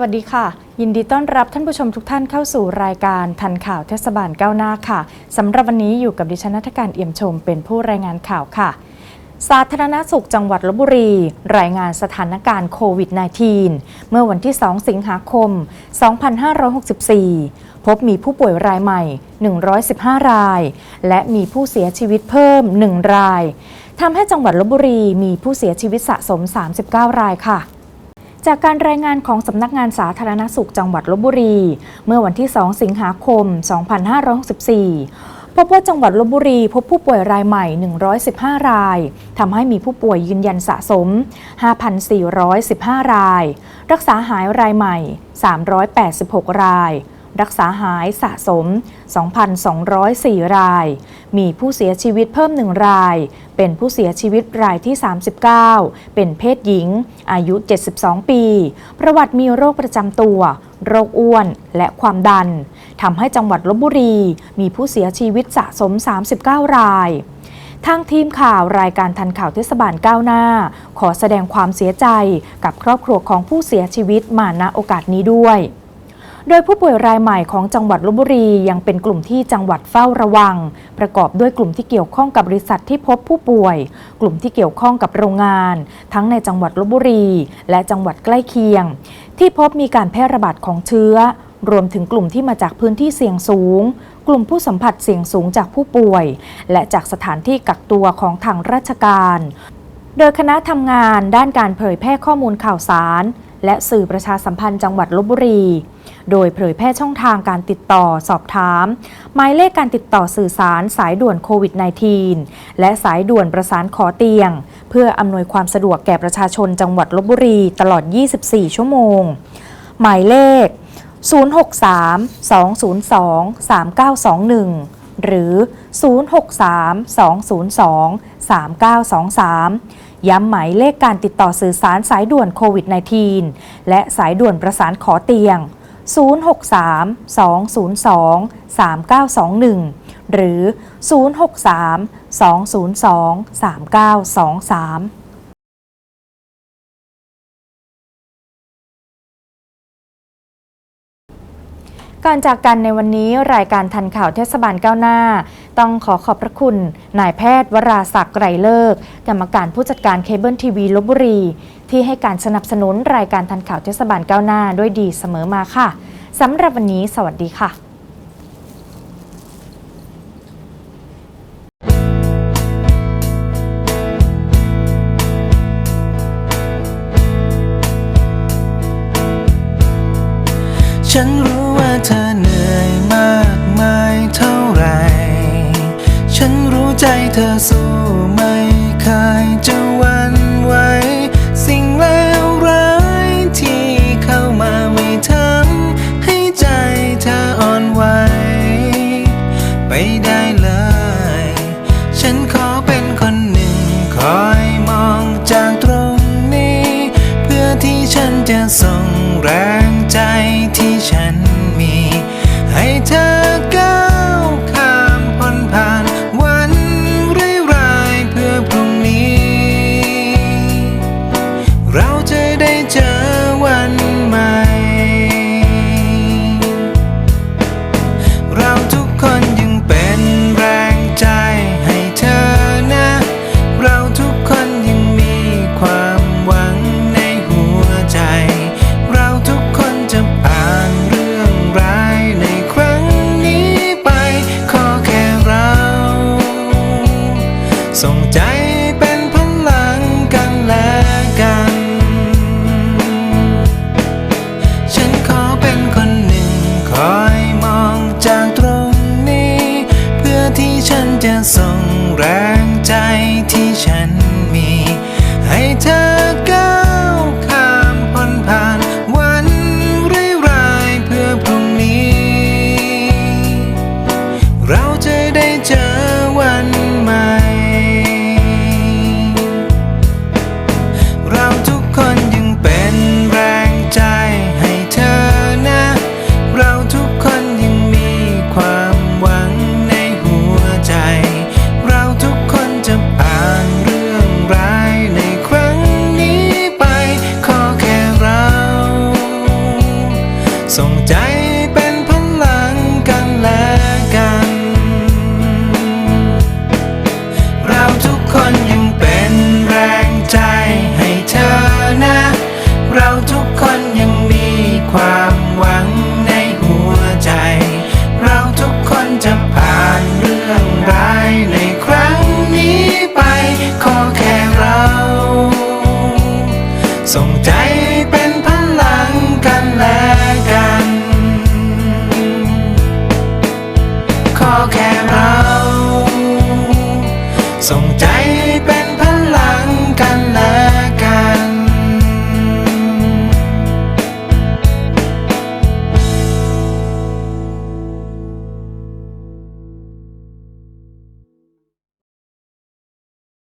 วัสดีค่ะ ยินดีต้อนรับท่านผู้ชมทุกท่านเข้าสู่รายการทันข่าวเทศบาลก้าวหน้าค่ะสำหรับวันนี้อยู่กับดิฉันนัทการเอี่ยมชมเป็นผู้รายงานข่าวค่ะ สาธารณสุขจังหวัดลบบุรี รายงานสถานการณ์โควิด -19 เมื่อวันที่ 2 สิงหาคม 2564 พบมีผู้ป่วยรายใหม่ 115 ราย และมีผู้เสียชีวิตเพิ่ม 1 รายทำให้จังหวัดลบบุรีมีผู้เสียชีวิตสะสม 39 รายค่ะ จากการรายงานของสำนักงานสาธารณสุขจังหวัดลบบุรี เมื่อวันที่ 2 สิงหาคม 2564พบว่าจังหวัดลบบุรีพบผู้ป่วยรายใหม่ 115 ราย ทำให้มีผู้ป่วยยืนยันสะสม 5,415 ราย รักษาหายรายใหม่ 386 ราย รักษาหายสะสม 2,204 ราย มีผู้เสียชีวิตเพิ่ม 1 ราย เป็นผู้เสียชีวิตรายที่ 39 เป็นเพศหญิง อายุ 72 ปี ประวัติมีโรคประจำตัว โรคอ้วน และความดัน ทำให้จังหวัดลบบุรี มีผู้เสียชีวิตสะสม 39 รายทางทีมข่าวรายการทันข่าวเทศบาลก้าวหน้า ขอแสดงความเสียใจกับครอบครัวของผู้เสียชีวิตมาณโอกาสนี้ด้วย โดยผู้ป่วยรายใหม่ของจังหวัดลบบุรียังเป็นกลุ่มที่จังหวัดเฝ้าระวัง ประกอบด้วยกลุ่มที่เกี่ยวข้องกับบริษัทที่พบผู้ป่วย กลุ่มที่เกี่ยวข้องกับโรงงาน ทั้งในจังหวัดลบบุรี และจังหวัดใกล้เคียง ที่พบมีการแพร่ระบาดของเชื้อ รวมถึงกลุ่มที่มาจากพื้นที่เสี่ยงสูง กลุ่มผู้สัมผัสเสี่ยงสูงจากผู้ป่วย และจากสถานที่กักตัวของทางราชการ โดยคณะทำงานด้านการเผยแพร่ข้อมูลข่าวสาร และสื่อประชาสัมพันธ์จังหวัดลบบุรี โดยเผยแพร่ช่องทางการติดต่อสอบถาม หมายเลขการติดต่อสื่อสารสายด่วนโควิด -19 และสายด่วนประสานขอเตียง เพื่ออำนวยความสะดวกแก่ประชาชนจังหวัดลบบุรีตลอด 24 ชั่วโมง หมายเลข 063-202-3921 หรือ 063-202-3923 ย้ำหมายเลขการติดต่อสื่อสารสายด่วนโควิด -19 และสายด่วนประสานขอเตียง 063-202-3921 หรือ 063-202-3923การจากกันในวันนี้รายการทันข่าวเทศบาลก้าวหน้า ต้องขอขอบพระคุณ นายแพทย์วราศักดิ์ไกรเลิก กรรมการผู้จัดการเคเบิลทีวีลบบุรี ที่ให้การสนับสนุนรายการทันข่าวเทศบาลก้าวหน้าด้วยดีเสมอมาค่ะสำหรับวันนี้สวัสดีค่ะฉันรู้ว่าเธอเหนื่อยมา ใจเธอสู้ไม่เคยจะวันไหวสิ่งเลวร้ายที่เข้ามาไม่ทำให้ใจเธออ่อนไหวไปได้เลย ฉันขอเป็นคนหนึ่งคอย don't.